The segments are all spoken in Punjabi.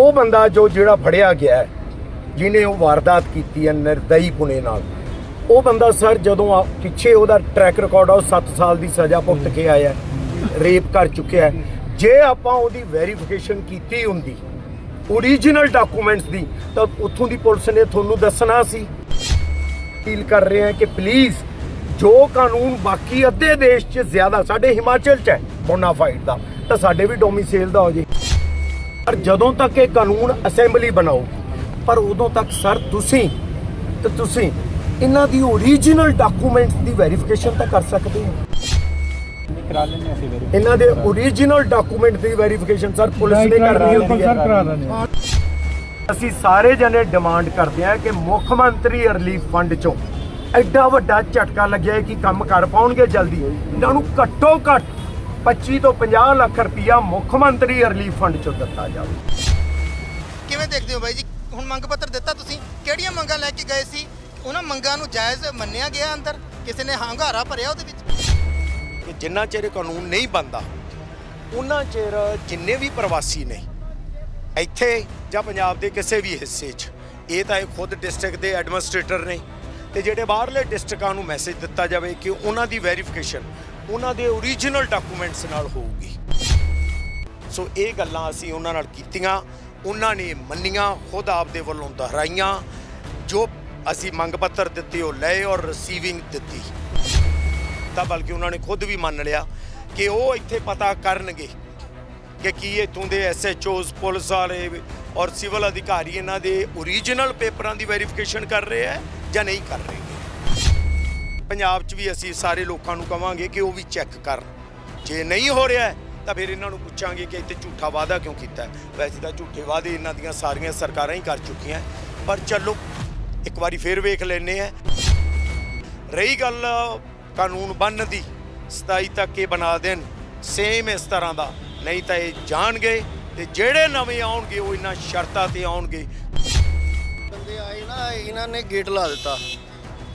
ਉਹ ਬੰਦਾ ਜੋ ਜਿਹੜਾ ਫੜਿਆ ਗਿਆ ਹੈ, ਜਿਹਨੇ ਉਹ ਵਾਰਦਾਤ ਕੀਤੀ ਹੈ ਨਿਰਦਈ ਪੁਣੇ ਨਾਲ, ਉਹ ਬੰਦਾ ਸਰ ਜਦੋਂ ਪਿੱਛੇ ਉਹਦਾ ਟਰੈਕ ਰਿਕਾਰਡ ਆ, ਉਹ 7 ਸਾਲ ਦੀ ਸਜ਼ਾ ਭੁਗਤ ਕੇ ਆਇਆ ਰੇਪ ਕਰ ਚੁੱਕਿਆ ਜੇ ਆਪਾਂ ਉਹਦੀ ਵੈਰੀਫਿਕੇਸ਼ਨ ਕੀਤੀ ਹੁੰਦੀ ਓਰੀਜਨਲ ਡਾਕੂਮੈਂਟਸ ਦੀ, ਤਾਂ ਉੱਥੋਂ ਦੀ ਪੁਲਿਸ ਨੇ ਤੁਹਾਨੂੰ ਦੱਸਣਾ ਸੀ। ਅਪੀਲ ਕਰ ਰਹੇ ਹਾਂ ਕਿ ਪਲੀਜ਼ ਜੋ ਕਾਨੂੰਨ ਬਾਕੀ ਅੱਧੇ ਦੇਸ਼ 'ਚ ਜ਼ਿਆਦਾ, ਸਾਡੇ ਹਿਮਾਚਲ 'ਚ ਹੈ ਬੋਨਾਫਾਈਡ ਦਾ, ਤਾਂ ਸਾਡੇ ਵੀ ਡੋਮਿਸਾਈਲ ਦਾ ਹੋ ਜੇ। ਪਰ ਜਦੋਂ ਤੱਕ ਇਹ ਕਾਨੂੰਨ ਅਸੈਂਬਲੀ ਬਣਾਓ ਪਰ ਉਦੋਂ ਤੱਕ ਸਰ ਤੁਸੀਂ ਤੇ ਤੁਸੀਂ ਇਹਨਾਂ ਦੀ ਓਰੀਜਨਲ ਡਾਕੂਮੈਂਟਸ ਦੀ ਵੈਰੀਫਿਕੇਸ਼ਨ ਤਾਂ ਕਰ ਸਕਦੇ ਹੋ। ਕਰਾ ਲੈਣੇ ਅਸੀਂ ਵੈਰੀ ਇਹਨਾਂ ਦੇ ਓਰੀਜਨਲ ਡਾਕੂਮੈਂਟ ਦੀ ਵੈਰੀਫਿਕੇਸ਼ਨ ਸਰ ਪੁਲਿਸ ਨੇ ਕਰਨੀ ਹੁੰਦੀ ਹੈ। ਕਰਾ ਲੈਣੇ ਅਸੀਂ ਸਾਰੇ ਜਣੇ ਡਿਮਾਂਡ ਕਰਦੇ ਹਾਂ ਕਿ ਮੁੱਖ ਮੰਤਰੀ ਰਿਲੀਫ ਫੰਡ ਚੋਂ ਐਡਾ ਵੱਡਾ ਝਟਕਾ ਲੱਗਿਆ ਕਿ ਕੰਮ ਕਰ ਪਾਉਣਗੇ ਜਲਦੀ। ਇਹਨਾਂ ਨੂੰ ਘੱਟੋ ਘੱਟ 25 ਤੋਂ 50 ਲੱਖ ਰੁਪਇਆ ਮੁੱਖ ਮੰਤਰੀ ਰਿਲੀਫ ਫੰਡ ਚੋਂ ਦਿੱਤਾ ਜਾਵੇ। ਕਿਵੇਂ ਦੇਖਦੇ ਹੋ ਬਾਈ ਜੀ? ਹੁਣ ਮੰਗ ਪੱਤਰ ਦਿੱਤਾ ਤੁਸੀਂ? ਕਿਹੜੀਆਂ ਮੰਗਾਂ ਲੈ ਕੇ ਗਏ ਸੀ? ਉਹਨਾਂ ਮੰਗਾਂ ਨੂੰ ਜਾਇਜ਼ ਮੰਨਿਆ ਗਿਆ ਅੰਦਰ? ਕਿਸੇ ਨੇ ਹੰਗਾਰਾ ਭਰਿਆ ਉਹਦੇ ਵਿੱਚ? ਕਿ ਜਿੰਨਾ ਚਿਰ ਕਾਨੂੰਨ ਨਹੀਂ ਬਣਦਾ ਉਹਨਾਂ ਚਿਰ ਜਿੰਨੇ ਵੀ ਪ੍ਰਵਾਸੀ ਨੇ ਇੱਥੇ ਜਾਂ ਪੰਜਾਬ ਦੇ ਕਿਸੇ ਵੀ ਹਿੱਸੇ 'ਚ ਇਹ ਤਾਂ ਇਹ ਖੁਦ ਡਿਸਟ੍ਰਿਕਟ ਦੇ ਐਡਮਿਨਿਸਟ੍ਰੇਟਰ ਨੇ ਤੇ ਜਿਹੜੇ ਬਾਹਰਲੇ ਡਿਸਟ੍ਰਿਕਾਂ ਨੂੰ ਮੈਸੇਜ ਦਿੱਤਾ ਜਾਵੇ ਕਿ ਉਹਨਾਂ ਦੀ ਵੈਰੀਫਿਕੇਸ਼ਨ ਉਹਨਾਂ ਦੇ ਓਰੀਜਨਲ ਡਾਕੂਮੈਂਟਸ ਨਾਲ ਹੋਊਗੀ। ਸੋ ਇਹ ਗੱਲਾਂ ਅਸੀਂ ਉਹਨਾਂ ਨਾਲ ਕੀਤੀਆਂ। ਉਹਨਾਂ ਨੇ ਮੰਨੀਆਂ, ਖੁਦ ਆਪਦੇ ਵੱਲੋਂ ਦੁਹਰਾਈਆਂ। ਜੋ ਅਸੀਂ ਮੰਗ ਪੱਤਰ ਦਿੱਤੇ, ਉਹ ਲਏ ਔਰ ਰਿਸੀਵਿੰਗ ਦਿੱਤੀ। ਤਾਂ ਬਲਕਿ ਉਹਨਾਂ ਨੇ ਖੁਦ ਵੀ ਮੰਨ ਲਿਆ ਕਿ ਉਹ ਇੱਥੇ ਪਤਾ ਕਰਨਗੇ ਕਿ ਕੀ ਇੱਥੋਂ ਦੇ ਐਸਐਚਓਸ ਪੁਲਿਸ ਵਾਲੇ ਔਰ ਸਿਵਲ ਅਧਿਕਾਰੀ ਇਹਨਾਂ ਦੇ ਓਰੀਜਨਲ ਪੇਪਰਾਂ ਦੀ ਵੈਰੀਫਿਕੇਸ਼ਨ ਕਰ ਰਹੇ ਹੈ ਜਾਂ ਨਹੀਂ ਕਰ ਰਹੇ। ਪੰਜਾਬ 'ਚ ਵੀ ਅਸੀਂ ਸਾਰੇ ਲੋਕਾਂ ਨੂੰ ਕਵਾਂਗੇ ਕਿ ਉਹ ਵੀ ਚੈੱਕ ਕਰਨ। ਜੇ ਨਹੀਂ ਹੋ ਰਿਹਾ ਤਾਂ ਫਿਰ ਇਹਨਾਂ ਨੂੰ ਪੁੱਛਾਂਗੇ ਕਿ ਇੱਥੇ ਝੂਠਾ ਵਾਅਦਾ ਕਿਉਂ ਕੀਤਾ ਵੈਸੇ ਤਾਂ ਝੂਠੇ ਵਾਅਦੇ ਇਹਨਾਂ ਦੀਆਂ ਸਾਰੀਆਂ ਸਰਕਾਰਾਂ ਹੀ ਕਰ ਚੁੱਕੀਆਂ ਪਰ ਚਲੋ, ਇੱਕ ਵਾਰੀ ਫੇਰ ਵੇਖ ਲੈਨੇ ਆ ਰਹੀ ਗੱਲ ਕਾਨੂੰਨ ਬੰਨ ਦੀ 27 ਤੱਕ ਇਹ ਬਣਾ ਦੇਣ ਸੇਮ ਇਸ ਤਰ੍ਹਾਂ ਦਾ। ਨਹੀਂ ਤਾਂ ਇਹ ਜਾਣਗੇ ਤੇ ਜਿਹੜੇ ਨਵੇਂ ਆਉਣਗੇ, ਉਹ ਇਹਨਾਂ ਸ਼ਰਤਾਂ ਤੇ ਆਉਣਗੇ। ਬੰਦੇ ਆਏ ਨਾ, ਇਹਨਾਂ ਨੇ ਗੇਟ ਲਾ ਦਿੱਤਾ।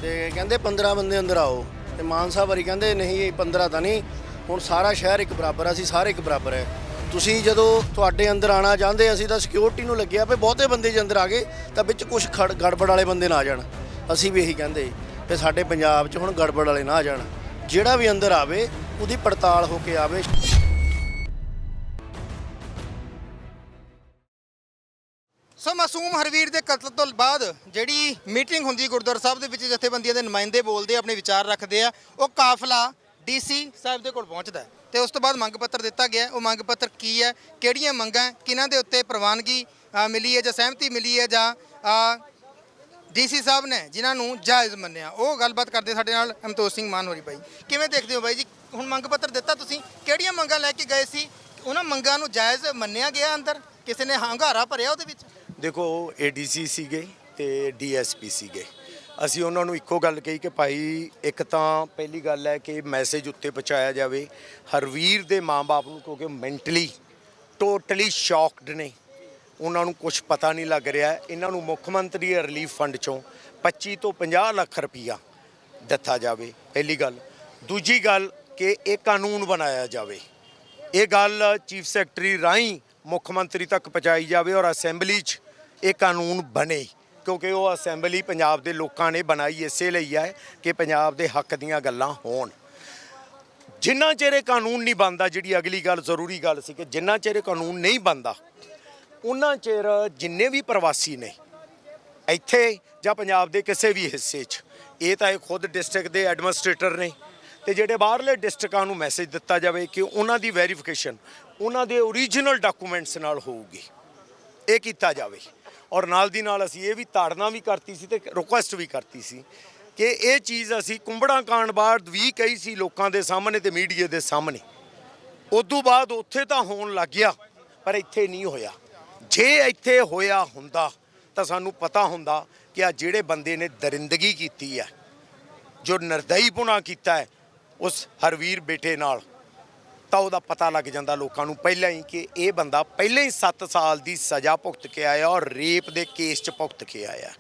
ਤੇ ਕਹਿੰਦੇ 15 ਬੰਦੇ ਅੰਦਰ ਆਓ। ਤੇ ਮਾਨ ਸਾਹਿਬ ਵਾਰੀ ਕਹਿੰਦੇ ਨਹੀਂ ਇਹ 15 ਤਾਂ ਨਹੀਂ। ਹੁਣ ਸਾਰਾ ਸ਼ਹਿਰ ਇੱਕ ਬਰਾਬਰ ਆ, ਅਸੀਂ ਸਾਰੇ ਇੱਕ ਬਰਾਬਰ ਹੈ ਤੁਸੀਂ ਜਦੋਂ ਤੁਹਾਡੇ ਅੰਦਰ ਆਣਾ ਚਾਹੁੰਦੇ ਅਸੀਂ ਤਾਂ ਸਿਕਿਉਰਿਟੀ ਨੂੰ ਲੱਗਿਆ ਵੀ ਬਹੁਤੇ ਬੰਦੇ ਜੇ ਅੰਦਰ ਆ ਗਏ ਤਾਂ ਵਿੱਚ ਕੁਝ ਗੜਬੜ ਵਾਲੇ ਬੰਦੇ ਨਾ ਆ ਜਾਣ। ਅਸੀਂ ਵੀ ਇਹੀ ਕਹਿੰਦੇ। ਵੀ ਸਾਡੇ ਪੰਜਾਬ 'ਚ ਹੁਣ ਗੜਬੜ ਵਾਲੇ ਨਾ ਆ ਜਾਣ। ਜਿਹੜਾ ਵੀ ਅੰਦਰ ਆਵੇ ਉਹਦੀ ਪੜਤਾਲ ਹੋ ਕੇ ਆਵੇ। ਸੋ ਮਾਸੂਮ ਹਰਵੀਰ ਦੇ ਕਤਲ ਤੋਂ ਬਾਅਦ ਜਿਹੜੀ ਮੀਟਿੰਗ ਹੁੰਦੀ ਗੁਰਦੁਆਰਾ ਸਾਹਿਬ ਦੇ ਵਿੱਚ, ਜਥੇਬੰਦੀਆਂ ਦੇ ਨੁਮਾਇੰਦੇ ਬੋਲਦੇ ਆਪਣੇ ਵਿਚਾਰ ਰੱਖਦੇ ਆ, ਉਹ ਕਾਫਲਾ ਡੀਸੀ ਸਾਹਿਬ ਦੇ ਕੋਲ ਪਹੁੰਚਦਾ ਹੈ ਤੇ ਉਸ ਤੋਂ ਬਾਅਦ ਮੰਗ ਪੱਤਰ ਦਿੱਤਾ ਗਿਆ ਉਹ ਮੰਗ ਪੱਤਰ ਕੀ ਹੈ? ਕਿਹੜੀਆਂ ਮੰਗਾਂ ਕਿਹਨਾਂ ਦੇ ਉੱਤੇ ਪ੍ਰਵਾਨਗੀ ਮਿਲੀ ਹੈ ਜਾਂ ਸਹਿਮਤੀ ਮਿਲੀ ਹੈ ਜਾਂ ਡੀਸੀ ਸਾਹਿਬ ਨੇ ਜਿਨ੍ਹਾਂ ਨੂੰ ਜਾਇਜ਼ ਮੰਨਿਆ? ਉਹ ਗੱਲਬਾਤ ਕਰਦੇ ਸਾਡੇ ਨਾਲ ਅਮਤੋਜ ਸਿੰਘ ਮਾਨਵਰੀ ਬਾਈ। ਕਿਵੇਂ ਦੇਖਦੇ ਹੋ ਬਾਈ ਜੀ? ਹੁਣ ਮੰਗ ਪੱਤਰ ਦਿੱਤਾ ਤੁਸੀਂ। ਕਿਹੜੀਆਂ ਮੰਗਾਂ ਲੈ ਕੇ ਗਏ ਸੀ? ਉਹਨਾਂ ਮੰਗਾਂ ਨੂੰ ਜਾਇਜ਼ ਮੰਨਿਆ ਗਿਆ ਅੰਦਰ? ਕਿਸੇ ਨੇ ਹੰਗਾਰਾ ਭਰਿਆ ਉਹਦੇ ਵਿੱਚ? ਦੇਖੋ ਏਡੀਸੀ ਸੀਗੇ ਤੇ ਡੀਐਸਪੀ ਸੀਗੇ। ਅਸੀਂ ਉਹਨਾਂ ਨੂੰ ਇੱਕੋ ਗੱਲ ਕਹੀ ਕਿ ਭਾਈ, ਇੱਕ ਤਾਂ ਪਹਿਲੀ ਗੱਲ ਹੈ ਕਿ ਮੈਸੇਜ ਉੱਤੇ ਪਹੁੰਚਾਇਆ ਜਾਵੇ। ਹਰਵੀਰ ਦੇ ਮਾਪੇ ਨੂੰ ਕਿਉਂਕਿ ਮੈਂਟਲੀ ਟੋਟਲੀ ਸ਼ੌਕਡ ਨੇ। ਉਹਨਾਂ ਨੂੰ ਕੁਝ ਪਤਾ ਨਹੀਂ ਲੱਗ ਰਿਹਾ। ਇਹਨਾਂ ਨੂੰ ਮੁੱਖ ਮੰਤਰੀ ਰਿਲੀਫ ਫੰਡ ਚੋਂ 25 ਤੋਂ 50 ਲੱਖ ਰੁਪਈਆ ਦਿੱਤਾ ਜਾਵੇ, ਪਹਿਲੀ ਗੱਲ। ਦੂਜੀ ਗੱਲ ਕਿ ਇਹ ਕਾਨੂੰਨ ਬਣਾਇਆ ਜਾਵੇ। ਇਹ ਗੱਲ ਚੀਫ ਸੈਕਟਰੀ ਰਾਹੀਂ ਮੁੱਖ ਮੰਤਰੀ ਤੱਕ ਪਹੁੰਚਾਈ ਜਾਵੇ ਔਰ ਅਸੈਂਬਲੀ 'ਚ ਇਹ ਕਾਨੂੰਨ ਬਣੇ, ਕਿਉਂਕਿ ਉਹ ਅਸੈਂਬਲੀ ਪੰਜਾਬ ਦੇ ਲੋਕਾਂ ਨੇ ਬਣਾਈ ਇਸੇ ਲਈ ਹੈ ਕਿ ਪੰਜਾਬ ਦੇ ਹੱਕ ਦੀਆਂ ਗੱਲਾਂ ਹੋਣ। ਜਿੰਨਾ ਚਿਰ ਇਹ ਕਾਨੂੰਨ ਨਹੀਂ ਬਣਦਾ, ਜਿਹੜੀ ਅਗਲੀ ਗੱਲ ਜ਼ਰੂਰੀ ਗੱਲ ਸੀ ਕਿ ਜਿੰਨਾ ਚਿਰ ਇਹ ਕਾਨੂੰਨ ਨਹੀਂ ਬਣਦਾ, ਉਹਨਾਂ ਚਿਰ ਜਿੰਨੇ ਵੀ ਪ੍ਰਵਾਸੀ ਨੇ ਇੱਥੇ ਜਾਂ ਪੰਜਾਬ ਦੇ ਕਿਸੇ ਵੀ ਹਿੱਸੇ 'ਚ, ਇਹ ਤਾਂ ਇਹ ਖੁਦ ਡਿਸਟ੍ਰਿਕਟ ਦੇ ਐਡਮਿਨਿਸਟ੍ਰੇਟਰ ਨੇ ਤੇ ਜਿਹੜੇ ਬਾਹਰਲੇ ਡਿਸਟ੍ਰਿਕਾਂ ਨੂੰ ਮੈਸੇਜ ਦਿੱਤਾ ਜਾਵੇ ਕਿ ਉਹਨਾਂ ਦੀ ਵੈਰੀਫਿਕੇਸ਼ਨ ਉਹਨਾਂ ਦੇ ਓਰੀਜਨਲ ਡਾਕੂਮੈਂਟਸ ਨਾਲ ਹੋਊਗੀ, ਇਹ ਕੀਤਾ ਜਾਵੇ। ਔਰ ਨਾਲ ਦੀ ਨਾਲ ਅਸੀਂ ਇਹ ਵੀ ਤਾੜਨਾ ਵੀ ਕਰਤੀ ਸੀ ਤੇ ਰਿਕੁਐਸਟ ਵੀ ਕਰਤੀ ਸੀ ਕਿ ਇਹ ਚੀਜ਼ ਅਸੀਂ ਕੁੰਬੜਾ ਕਾਂਡ ਬਾਅਦ ਵੀ ਕਹੀ ਸੀ ਲੋਕਾਂ ਦੇ ਸਾਹਮਣੇ ਤੇ ਮੀਡੀਆ ਦੇ ਸਾਹਮਣੇ। ਉਦੋਂ ਬਾਅਦ ਉੱਥੇ ਤਾਂ ਹੋਣ ਲੱਗ ਗਿਆ, ਪਰ ਇੱਥੇ ਨਹੀਂ ਹੋਇਆ। ਜੇ ਇੱਥੇ ਹੋਇਆ ਹੁੰਦਾ, ਤਾਂ ਸਾਨੂੰ ਪਤਾ ਹੁੰਦਾ ਕਿ ਆ ਜਿਹੜੇ ਬੰਦੇ ਨੇ ਦਰਿੰਦਗੀ ਕੀਤੀ ਹੈ, ਜੋ ਨਿਰਦਈਪੁਣਾ ਕੀਤਾ ਹੈ, ਉਸ ਹਰਵੀਰ ਬੇਟੇ ਨਾਲ। ਤਾਂ ਉਹਦਾ ਪਤਾ ਲੱਗ ਜਾਂਦਾ ਲੋਕਾਂ ਨੂੰ ਪਹਿਲਾਂ ਹੀ ਕਿ ਇਹ ਬੰਦਾ ਪਹਿਲਾਂ ਹੀ 7 ਸਾਲ ਦੀ ਸਜ਼ਾ ਭੁਗਤ ਕੇ ਆਇਆ ਔਰ ਰੇਪ ਦੇ ਕੇਸ 'ਚ ਭੁਗਤ ਕੇ ਆਇਆ।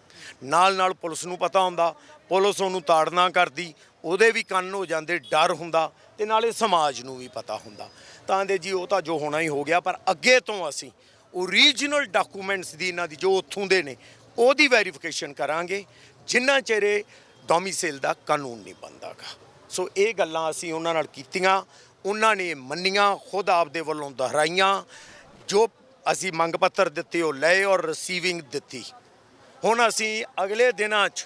ਨਾਲ ਨਾਲ ਪੁਲਿਸ ਨੂੰ ਪਤਾ ਹੁੰਦਾ, ਪੁਲਿਸ ਉਹਨੂੰ ਤਾੜਨਾ ਕਰਦੀ, ਉਹਦੇ ਵੀ ਕੰਨ ਹੋ ਜਾਂਦੇ, ਡਰ ਹੁੰਦਾ ਤੇ ਨਾਲੇ ਸਮਾਜ ਨੂੰ ਵੀ ਪਤਾ ਹੁੰਦਾ। ਤਾਂ ਦੇ ਜੀ ਉਹ ਤਾਂ ਜੋ ਹੋਣਾ ਹੀ ਹੋ ਗਿਆ, ਪਰ ਅੱਗੇ ਤੋਂ ਅਸੀਂ ਓਰੀਜਨਲ ਡਾਕੂਮੈਂਟਸ ਦੀ ਇਹਨਾਂ ਦੀ ਜੋ ਉੱਥੋਂ ਦੇ ਨੇ, ਉਹਦੀ ਵੈਰੀਫਿਕੇਸ਼ਨ ਕਰਾਂਗੇ। ਜਿੰਨਾ ਚਿਹਰੇ ਡੋਮਿਸਾਈਲ ਦਾ ਕਾਨੂੰਨ ਨਹੀਂ ਬਣਦਾਗਾ। ਸੋ ਇਹ ਗੱਲਾਂ ਅਸੀਂ ਉਹਨਾਂ ਨਾਲ ਕੀਤੀਆਂ। ਉਹਨਾਂ ਨੇ ਮੰਨੀਆਂ, ਖੁਦ ਆਪਦੇ ਵੱਲੋਂ ਦੁਹਰਾਈਆਂ, ਜੋ ਅਸੀਂ ਮੰਗ ਪੱਤਰ ਦਿੱਤੇ, ਉਹ ਲਏ ਔਰ ਰਿਸੀਵਿੰਗ ਦਿੱਤੀ। ਹੁਣ ਅਸੀਂ ਅਗਲੇ ਦਿਨਾਂ 'ਚ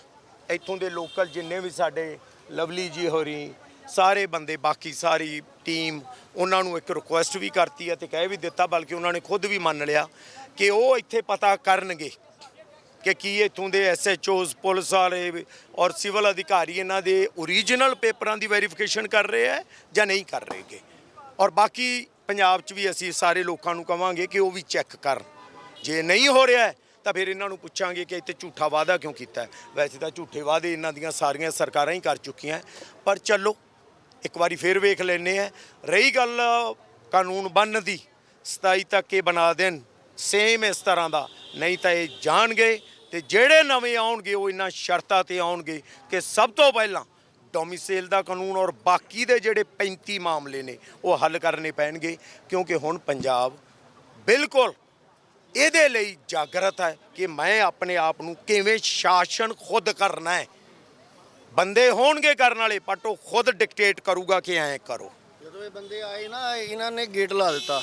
ਇੱਥੋਂ ਦੇ ਲੋਕਲ ਜਿੰਨੇ ਵੀ ਸਾਡੇ ਲਵਲੀ ਜੀ ਹੋਰੀ, ਸਾਰੇ ਬੰਦੇ, ਬਾਕੀ ਸਾਰੀ ਟੀਮ ਉਹਨਾਂ ਨੂੰ ਇੱਕ ਰਿਕੁਐਸਟ ਵੀ ਕਰਤੀ ਹੈ ਤੇ ਕਹਿ ਵੀ ਦਿੱਤਾ, ਬਲਕਿ ਉਹਨਾਂ ਨੇ ਖੁਦ ਵੀ ਮੰਨ ਲਿਆ ਕਿ ਉਹ ਇੱਥੇ ਪਤਾ ਕਰਨਗੇ। ਕਿ ਕੀ ਇੱਥੋਂ ਦੇ ਐਸਐਚਓਜ਼, ਪੁਲਿਸ ਵਾਲੇ ਔਰ ਸਿਵਲ ਅਧਿਕਾਰੀ ਇਹਨਾਂ ਦੇ ਓਰੀਜਨਲ ਪੇਪਰਾਂ ਦੀ ਵੈਰੀਫਿਕੇਸ਼ਨ ਕਰ ਰਹੇ ਹੈ ਜਾਂ ਨਹੀਂ ਕਰ ਰਹੇਗੇ ਔਰ ਬਾਕੀ ਪੰਜਾਬ 'ਚ ਵੀ ਅਸੀਂ ਸਾਰੇ ਲੋਕਾਂ ਨੂੰ ਕਵਾਂਗੇ ਕਿ ਉਹ ਵੀ ਚੈੱਕ ਕਰਨ। ਜੇ ਨਹੀਂ ਹੋ ਰਿਹਾ ਤਾਂ ਫਿਰ ਇਹਨਾਂ ਨੂੰ ਪੁੱਛਾਂਗੇ ਕਿ ਇੱਥੇ ਝੂਠਾ ਵਾਅਦਾ ਕਿਉਂ ਕੀਤਾ ਵੈਸੇ ਤਾਂ ਝੂਠੇ ਵਾਅਦੇ ਇਹਨਾਂ ਦੀਆਂ ਸਾਰੀਆਂ ਸਰਕਾਰਾਂ ਹੀ ਕਰ ਚੁੱਕੀਆਂ ਪਰ ਚਲੋ, ਇੱਕ ਵਾਰੀ ਫੇਰ ਵੇਖ ਲੈਨੇ ਆ ਰਹੀ ਗੱਲ ਕਾਨੂੰਨ ਬੰਨ ਦੀ 27 ਤੱਕ ਇਹ ਬਣਾ ਦੇਣ। ਸੇਮ ਇਸ ਤਰ੍ਹਾਂ ਦਾ। ਨਹੀਂ ਤਾਂ ਇਹ ਜਾਣਗੇ ਤੇ ਜਿਹੜੇ ਨਵੇਂ ਆਉਣਗੇ ਉਹ ਇਹਨਾਂ ਸ਼ਰਤਾਂ ਤੇ ਆਉਣਗੇ ਕਿ ਸਭ ਤੋਂ ਪਹਿਲਾਂ ਡੋਮਿਸਾਈਲ ਦਾ ਕਾਨੂੰਨ ਔਰ ਬਾਕੀ ਦੇ ਜਿਹੜੇ 35 ਮਾਮਲੇ ਨੇ ਉਹ ਹੱਲ ਕਰਨੇ ਪੈਣਗੇ, ਕਿਉਂਕਿ ਹੁਣ ਪੰਜਾਬ ਬਿਲਕੁਲ ਇਹਦੇ ਲਈ ਜਾਗਰਤ ਹੈ ਕਿ ਮੈਂ ਆਪਣੇ ਆਪ ਨੂੰ ਕਿਵੇਂ ਸ਼ਾਸਨ ਖੁਦ ਕਰਨਾ ਹੈ। ਬੰਦੇ ਹੋਣਗੇ ਕਰਨ ਵਾਲੇ ਬਟ ਉਹ ਖੁਦ ਡਿਕਟੇਟ ਕਰੂਗਾ ਕਿ ਐਂ ਕਰੋ। ਜਦੋਂ ਇਹ ਬੰਦੇ ਆਏ ਨਾ, ਇਹਨਾਂ ਨੇ ਗੇਟ ਲਾ ਦਿੱਤਾ।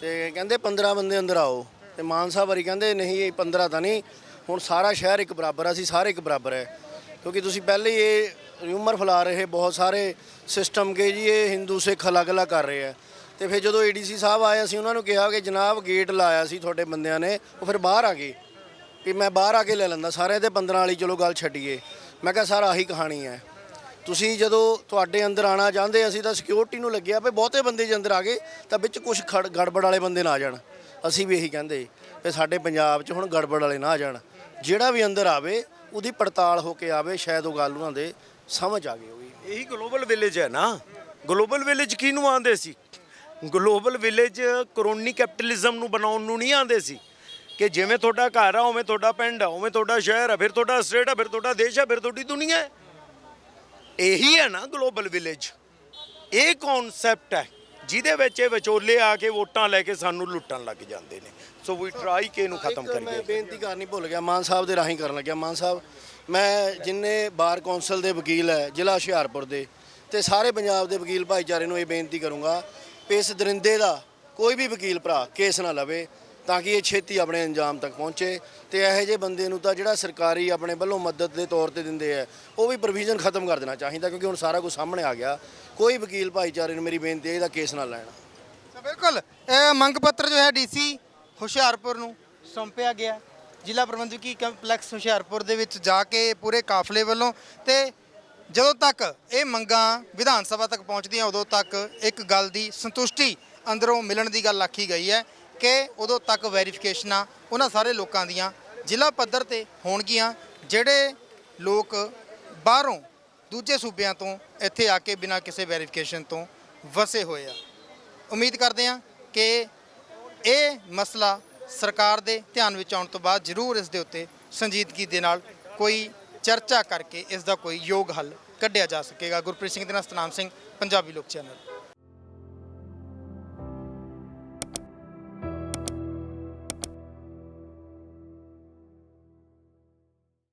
ਤੇ ਕਹਿੰਦੇ 15 ਬੰਦੇ ਅੰਦਰ ਆਓ। ਤੇ ਮਾਨ ਸਾਹਿਬ ਵਾਰੀ ਕਹਿੰਦੇ ਨਹੀਂ ਇਹ 15 ਤਾਂ ਨਹੀਂ। ਹੁਣ ਸਾਰਾ ਸ਼ਹਿਰ ਇੱਕ ਬਰਾਬਰ ਆ, ਅਸੀਂ ਸਾਰੇ ਇੱਕ ਬਰਾਬਰ ਹੈ ਕਿਉਂਕਿ ਤੁਸੀਂ ਪਹਿਲੇ ਹੀ ਇਹ ਰਿਊਮਰ ਫੈਲਾ ਰਹੇ ਬਹੁਤ ਸਾਰੇ ਸਿਸਟਮ ਕੇ ਜੀ ਇਹ ਹਿੰਦੂ ਸਿੱਖ ਅਲੱਗ-ਅਲੱਗ ਕਰ ਰਹੇ ਆ। ਤੇ ਫਿਰ ਜਦੋਂ ਏਡੀਸੀ ਸਾਹਿਬ ਆਏ ਅਸੀਂ ਉਹਨਾਂ ਨੂੰ ਕਿਹਾ ਕਿ ਜਨਾਬ ਗੇਟ ਲਾਇਆ ਸੀ ਤੁਹਾਡੇ ਬੰਦਿਆਂ ਨੇ ਉਹ ਫਿਰ ਬਾਹਰ ਆ ਗਏ। ਕਿ ਮੈਂ ਬਾਹਰ ਆ ਕੇ ਲੈ ਲੈਂਦਾ ਸਾਰੇ ਦੇ 15 ਵਾਲੀ ਚਲੋ ਗੱਲ ਛੱਡੀਏ। ਮੈਂ ਕਿਹਾ ਸਰ ਆਹੀ ਕਹਾਣੀ ਹੈ। ਤੁਸੀਂ ਜਦੋਂ ਤੁਹਾਡੇ ਅੰਦਰ ਆਣਾ ਚਾਹੁੰਦੇ ਅਸੀਂ ਤਾਂ ਸਿਕਿਉਰਿਟੀ ਨੂੰ ਲੱਗਿਆ ਵੀ ਬਹੁਤੇ ਬੰਦੇ ਜੇ ਅੰਦਰ ਆ ਗਏ, ਤਾਂ ਵਿੱਚ ਕੁਝ ਗੜਬੜ ਵਾਲੇ ਬੰਦੇ ਨਾ ਆ ਜਾਣ। ਅਸੀਂ ਵੀ ਇਹੀ ਕਹਿੰਦੇ, ਵੀ ਸਾਡੇ ਪੰਜਾਬ 'ਚ ਹੁਣ ਗੜਬੜ ਵਾਲੇ ਨਾ ਆ ਜਾਣ। ਜਿਹੜਾ ਵੀ ਅੰਦਰ ਆਵੇ, ਉਹਦੀ ਪੜਤਾਲ ਹੋ ਕੇ ਆਵੇ, ਸ਼ਾਇਦ ਉਹ ਗੱਲ ਉਹਨਾਂ ਦੇ ਸਮਝ ਆ ਗਈ ਹੋਵੇ। ਇਹੀ ਗਲੋਬਲ ਵਿਲੇਜ ਹੈ ਨਾ। ਗਲੋਬਲ ਵਿਲੇਜ ਕਿਹਨੂੰ ਆਂਦੇ ਸੀ? ਗਲੋਬਲ ਵਿਲੇਜ ਕਰੋਨੀ ਕੈਪੀਟਲਿਜ਼ਮ ਨੂੰ ਬਣਾਉਣ ਨੂੰ ਨਹੀਂ ਆਂਦੇ ਸੀ। ਕਿ ਜਿਵੇਂ ਤੁਹਾਡਾ ਘਰ ਆ, ਉਵੇਂ ਤੁਹਾਡਾ ਪਿੰਡ ਆ, ਉਵੇਂ ਤੁਹਾਡਾ ਸ਼ਹਿਰ ਆ, ਫਿਰ ਤੁਹਾਡਾ ਸਟੇਟ ਆ, ਫਿਰ ਤੁਹਾਡਾ ਦੇਸ਼ ਆ, ਫਿਰ ਤੁਹਾਡੀ ਦੁਨੀਆ ਹੈ। ਇਹੀ ਹੈ ਨਾ ਗਲੋਬਲ ਵਿਲੇਜ। ਇਹ ਕਨਸੈਪਟ ਹੈ ਜਿਹਦੇ ਵਿੱਚ ਇਹ ਵਿਚੋਲੇ ਆ ਕੇ ਵੋਟਾਂ ਲੈ ਕੇ ਸਾਨੂੰ ਲੁੱਟਣ ਲੱਗ ਜਾਂਦੇ ਨੇ। ਸੋ ਵੀ ਟਰਾਈ ਕਿ ਇਹਨੂੰ ਖਤਮ ਇੱਕ ਮੈਂ ਕਰੀਏ ਬੇਨਤੀ ਕਰਨੀ ਭੁੱਲ ਗਿਆ ਮਾਨ ਸਾਹਿਬ ਦੇ ਰਾਹੀਂ ਕਰਨ ਲੱਗਿਆ। ਮਾਨ ਸਾਹਿਬ ਮੈਂ ਜਿੰਨੇ ਬਾਰ ਕੌਂਸਲ ਦੇ ਵਕੀਲ ਹੈ ਜ਼ਿਲ੍ਹਾ ਹੁਸ਼ਿਆਰਪੁਰ ਦੇ ਤੇ ਸਾਰੇ ਪੰਜਾਬ ਦੇ ਵਕੀਲ ਭਾਈਚਾਰੇ ਨੂੰ ਇਹ ਬੇਨਤੀ ਕਰੂੰਗਾ ਇਸ ਦਰਿੰਦੇ ਦਾ ਕੋਈ ਵੀ ਵਕੀਲ ਭਰਾ ਕੇਸ ਨਾ ਲਵੇ ਤਾਂ ਕਿ ਇਹ ਛੇਤੀ ਆਪਣੇ ਅੰਜਾਮ ਤੱਕ ਪਹੁੰਚੇ ਤੇ ਇਹੋ ਜਿਹੇ ਬੰਦੇ ਨੂੰ ਤਾਂ ਜਿਹੜਾ ਸਰਕਾਰੀ ਆਪਣੇ ਵੱਲੋਂ ਮਦਦ ਦੇ ਤੌਰ ਤੇ ਦਿੰਦੇ ਆ, ਉਹ ਵੀ ਪ੍ਰੋਵੀਜ਼ਨ ਖਤਮ ਕਰ ਦੇਣਾ ਚਾਹੀਦਾ ਕਿਉਂਕਿ ਹੁਣ ਸਾਰਾ ਕੁਝ ਸਾਹਮਣੇ ਆ ਗਿਆ। ਕੋਈ ਵਕੀਲ ਭਾਈਚਾਰੇ ਨੂੰ ਮੇਰੀ ਬੇਨਤੀ ਹੈ ਇਹਦਾ ਕੇਸ ਨਾ ਲੈਣਾ। ਬਿਲਕੁਲ। ਇਹ ਮੰਗ ਪੱਤਰ ਜੋ ਹੈ ਡੀਸੀ ਹੁਸ਼ਿਆਰਪੁਰ ਨੂੰ ਸੌਂਪਿਆ ਗਿਆ। ਜ਼ਿਲ੍ਹਾ ਪ੍ਰਬੰਧਕੀ ਕੰਪਲੈਕਸ ਹੁਸ਼ਿਆਰਪੁਰ ਦੇ ਵਿੱਚ ਜਾ ਕੇ ਪੂਰੇ ਕਾਫਲੇ ਵੱਲੋਂ ਤੇ ਜਦੋਂ ਤੱਕ ਇਹ ਮੰਗਾਂ ਵਿਧਾਨ ਸਭਾ ਤੱਕ ਪਹੁੰਚਦੀਆਂ, ਉਦੋਂ ਤੱਕ ਇੱਕ ਗੱਲ ਦੀ ਸੰਤੁਸ਼ਟੀ ਅੰਦਰੋਂ ਮਿਲਣ ਦੀ ਗੱਲ ਆਖੀ ਗਈ ਹੈ। ਕਿ ਉਦੋਂ ਤੱਕ ਵੈਰੀਫਿਕੇਸ਼ਨਾਂ ਉਹਨਾਂ ਸਾਰੇ ਲੋਕਾਂ ਦੀਆਂ ਜ਼ਿਲ੍ਹਾ ਪੱਧਰ ਤੇ ਹੋਣਗੀਆਂ, ਜਿਹੜੇ ਲੋਕ ਬਾਹਰੋਂ ਦੂਜੇ ਸੂਬਿਆਂ ਤੋਂ ਇੱਥੇ ਆ ਕੇ ਬਿਨਾਂ ਕਿਸੇ ਵੈਰੀਫਿਕੇਸ਼ਨ ਤੋਂ ਵਸੇ ਹੋਏ ਆ। ਉਮੀਦ ਕਰਦੇ ਹਾਂ ਕਿ ਇਹ ਮਸਲਾ ਸਰਕਾਰ ਦੇ ਧਿਆਨ ਵਿੱਚ ਆਉਣ ਤੋਂ ਬਾਅਦ ਜ਼ਰੂਰ ਇਸ ਦੇ ਉੱਤੇ ਸੰਜੀਦਗੀ ਦੇ ਨਾਲ ਕੋਈ ਚਰਚਾ ਕਰਕੇ ਇਸ ਦਾ ਕੋਈ ਯੋਗ ਹੱਲ ਕੱਢਿਆ ਜਾ ਸਕੇਗਾ। ਗੁਰਪ੍ਰੀਤ ਸਿੰਘ ਦੇ ਨਾਲ ਸਤਨਾਮ ਸਿੰਘ, ਪੰਜਾਬੀ ਲੋਕ ਚੈਨਲ।